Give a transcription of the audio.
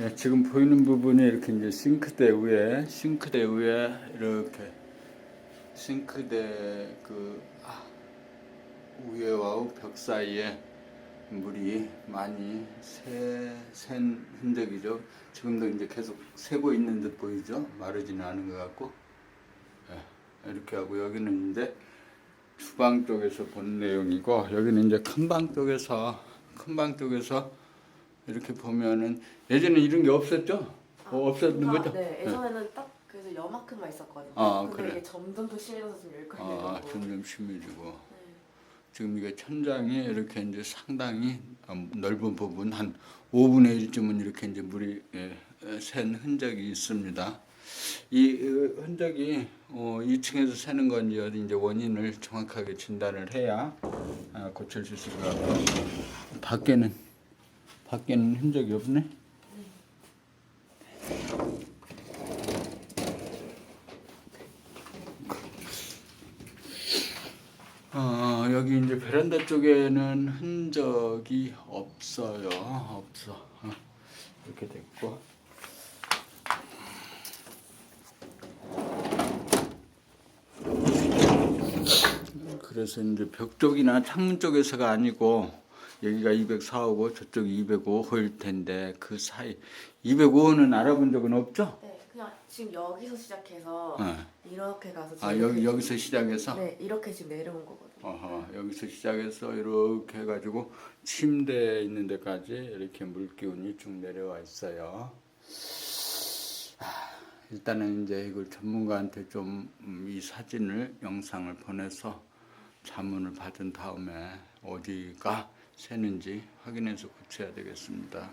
예, 지금 보이는 부분이 이렇게 이제 싱크대 위에 싱크대 위에 이렇게 싱크대 그 아, 위에와 벽 사이에 물이 많이 새, 샌 흔적이죠. 지금도 이제 계속 새고 있는 듯 보이죠. 마르지는 않은 것 같고 예, 이렇게 하고 여기는 이제 주방 쪽에서 본 내용이고 여기는 이제 큰 방 쪽에서 큰 방 쪽에서 이렇게 보면은 예전에 이런 게 없었죠? 어, 없었는 아, 거죠? 네, 예전에는 딱 그래서 요만큼만 있었거든요. 아, 근데 그래. 이게 점점 더 심해져서 좀 여기까지 아, 내려오고. 점점 심해지고 네. 지금 이게 천장이 이렇게 이제 상당히 어, 넓은 부분 한 5분의 1쯤은 이렇게 이제 물이 예, 예, 샌 흔적이 있습니다. 이 어, 흔적이 어, 2층에서 새는 건지 어디 이제 원인을 정확하게 진단을 해야 아, 고칠 수 있을 것 같고 밖에는 밖에는 흔적이 없네. 어, 여기 이제 베란다 쪽에는 흔적이 없어요. 없어. 어, 이렇게 됐고. 그래서 이제 벽 쪽이나 창문 쪽에서가 아니고 여기가 204호고 저쪽이 205호일 텐데 그 사이 205호는 알아본 적은 없죠? 네, 그냥 지금 여기서 시작해서 어. 이렇게 가서 아 지금 여기 여기서 시작해서 네, 이렇게 지금 내려온 거거든요. 어허, 여기서 시작해서 이렇게 해가지고 침대에 있는 데까지 이렇게 물기운이 쭉 내려와 있어요. 아, 일단은 이제 이걸 전문가한테 좀 이 사진을 영상을 보내서 자문을 받은 다음에 어디가 새는지 확인해서 고쳐야 되겠습니다.